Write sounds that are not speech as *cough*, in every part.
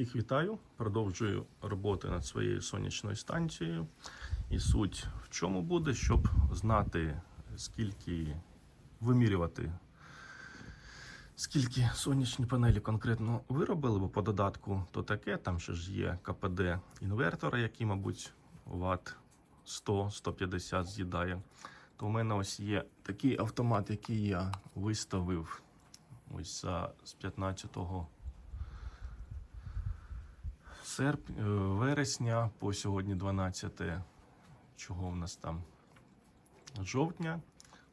Всіх вітаю. Продовжую роботи над своєю сонячною станцією. І суть в чому буде, щоб знати, скільки вимірювати, скільки сонячні панелі конкретно виробили, бо по додатку то таке, там ще ж є КПД інвертора, який, мабуть, ватт 100-150 з'їдає. То у мене ось є такий автомат, який я виставив ось з 15 серп... е, вересня по сьогодні 12 чого в нас там жовтня.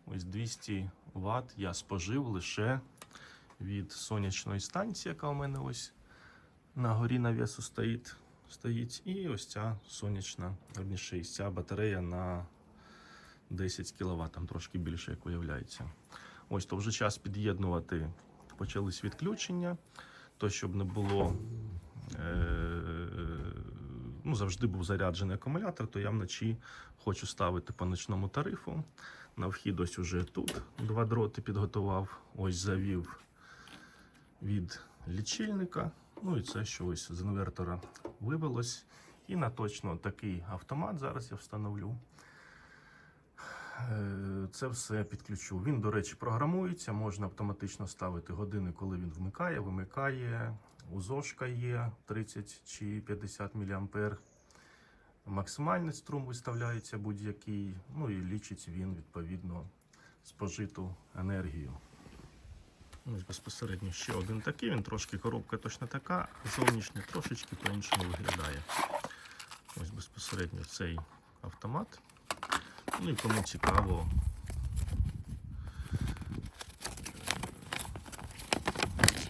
Ось 200 Вт я спожив лише від сонячної станції, яка у мене ось на горі навісу стоїть. стоїть. І ось ця сонячна, верніше, ця батарея на 10 кВт, там трошки більше, як виявляється. Ось то вже час під'єднувати. Почались відключення, то щоб не було е, ну, завжди був заряджений акумулятор, то я вночі хочу ставити по ночному тарифу. На вхід ось уже тут два дроти підготував, ось завів від лічильника. Ну і це що ось з інвертора вивелось. І на точно такий автомат зараз я встановлю. Е, Це все підключу. Він, до речі, програмується, можна автоматично ставити години, коли він вмикає, вимикає. УЗОшка є 30 чи 50 мА. Максимальний струм виставляється будь-який. Ну і лічить він відповідно спожиту енергію. Ось безпосередньо ще один такий. Він трошки коробка точно така, зовнішня трошечки по-іншому виглядає. Ось безпосередньо цей автомат. Ну і кому цікаво.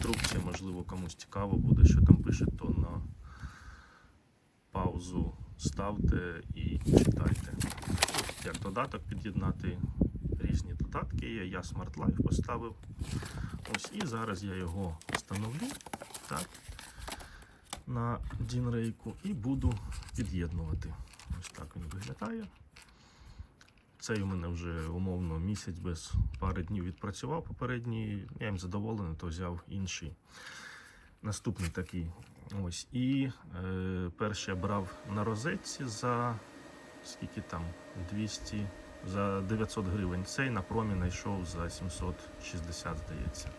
Інструкція, можливо, комусь цікаво буде, що там пише, то на паузу ставте і читайте. Як додаток під'єднати різні додатки. Я Smart Life поставив. Ось і зараз я його встановлю так, на Дінрейку і буду під'єднувати. Ось так він виглядає. Цей у мене вже умовно місяць без пари днів відпрацював попередній. Я їм задоволений, то взяв інший. Наступний такий. Ось. І е, перший я брав на розетці за скільки там? 200, за 900 гривень. Цей на промі знайшов за 760, здається.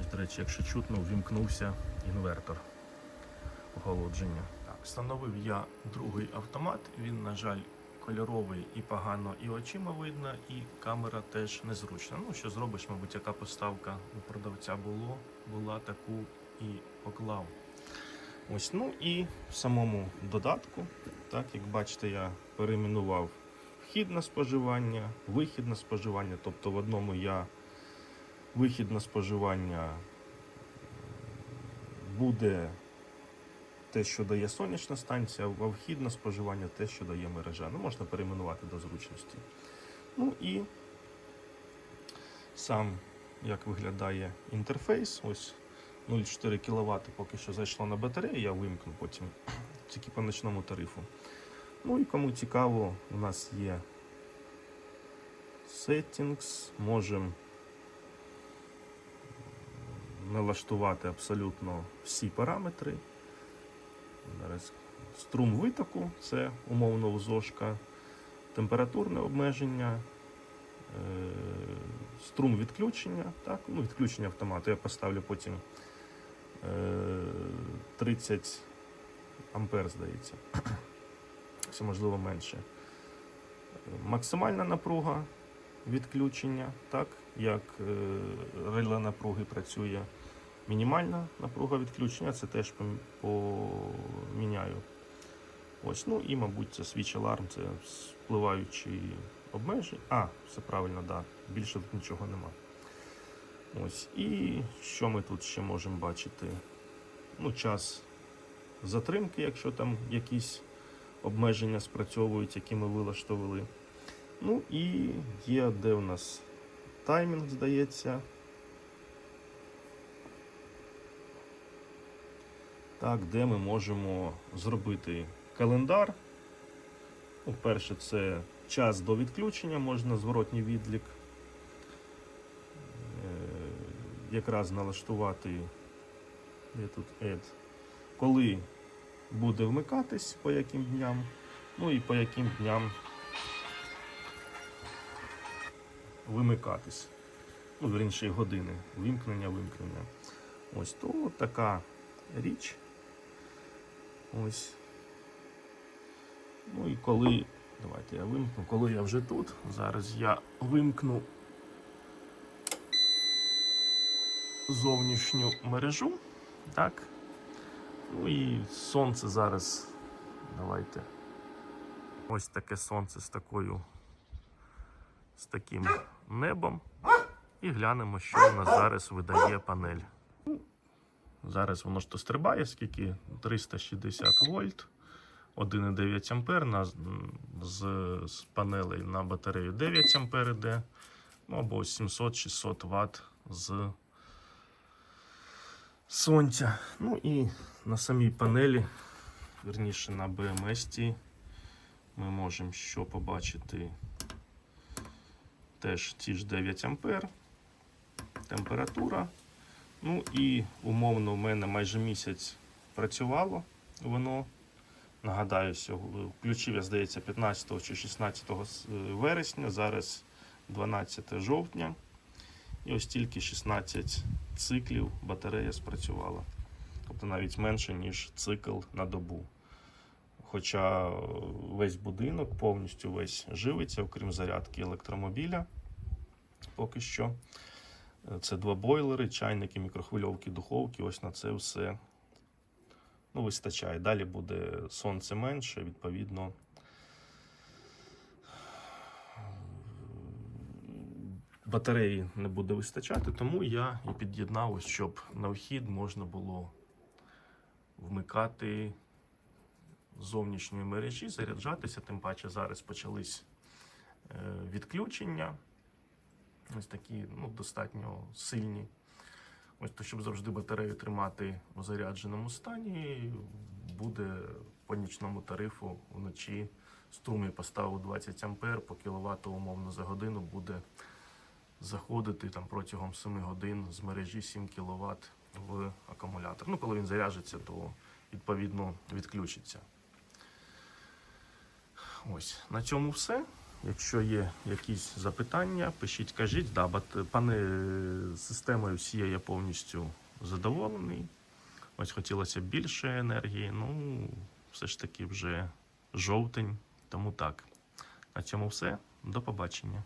Ось, До речі, якщо чутно, ввімкнувся інвертор охолодження. Так, встановив я другий автомат. Він, на жаль, кольоровий і погано і очима видно, і камера теж незручна. Ну, що зробиш, мабуть, яка поставка у продавця було, була таку і поклав. Ось, ну і в самому додатку, так як бачите, я перейменував вхід на споживання, вихід на споживання. Тобто в одному я вихід на споживання буде те, що дає сонячна станція, а вхід на споживання те, що дає мережа. Ну, можна перейменувати до зручності. Ну і сам як виглядає інтерфейс. Ось 0,4 кВт поки що зайшло на батарею, я вимкну потім тільки по ночному тарифу. Ну і кому цікаво, у нас є settings, можемо налаштувати абсолютно всі параметри. Зараз струм витоку, це умовно узошка, температурне обмеження, е, струм відключення, так, ну, відключення автомату. Я поставлю потім е, 30 ампер, здається. *clears throat* Це можливо менше. Максимальна напруга відключення, так, як е, реле напруги працює. Мінімальна напруга відключення, це теж поміняю. Ось, ну і, мабуть, це свіч аларм, це впливаючі обмеження. А, все правильно, да. Більше тут нічого нема. Ось. І що ми тут ще можемо бачити? Ну, час затримки, якщо там якісь обмеження спрацьовують, які ми вилаштовували. Ну і є, де у нас таймінг, здається. Так, де ми можемо зробити календар. Ну, Перше, це час до відключення, можна зворотній відлік. Е, Якраз налаштувати, де тут Add, коли буде вмикатись, по яким дням, ну і по яким дням вимикатись. Ну, вірніше, години вимкнення, вимкнення. Ось то така річ. Ось. Ну і коли. Давайте я вимкну. Коли я вже тут, зараз я вимкну зовнішню мережу. Так. Ну і сонце зараз. Давайте. Ось таке сонце з такою. З таким небом. І глянемо, що у нас зараз видає панель. Зараз воно ж то стрибає, скільки 360 вольт, 1,9 ампер на, з, з панелей на батарею 9 ампер іде, ну або 700-600 Вт з сонця. Ну і на самій панелі, верніше на BMS, ми можемо що побачити теж ті ж 9 ампер, температура. Ну і умовно у мене майже місяць працювало воно. Нагадаю, включив, я здається, 15 чи 16 вересня, зараз 12 жовтня. І ось тільки 16 циклів батарея спрацювала. Тобто навіть менше, ніж цикл на добу. Хоча е, весь будинок повністю весь живиться, окрім зарядки електромобіля. Поки що. Це два бойлери, чайники, мікрохвильовки, духовки. Ось на це все ну, вистачає. Далі буде сонце менше, відповідно. Батареї не буде вистачати, тому я і під'єднав, щоб на вхід можна було вмикати з зовнішньої мережі, заряджатися. Тим паче зараз почались е, відключення. Ось такі ну, достатньо сильні. Ось то, щоб завжди батарею тримати у зарядженому стані, буде по нічному тарифу вночі струм я поставив 20 А по кіловату умовно за годину буде заходити там протягом 7 годин з мережі 7 кВт в акумулятор. Ну, коли він заряджиться, то відповідно відключиться. Ось на цьому все. Якщо є якісь запитання, пишіть, кажіть. Да, пане е, системою всією я повністю задоволений. Ось хотілося б більше енергії. Ну, все ж таки вже жовтень, тому так. На цьому все. До побачення.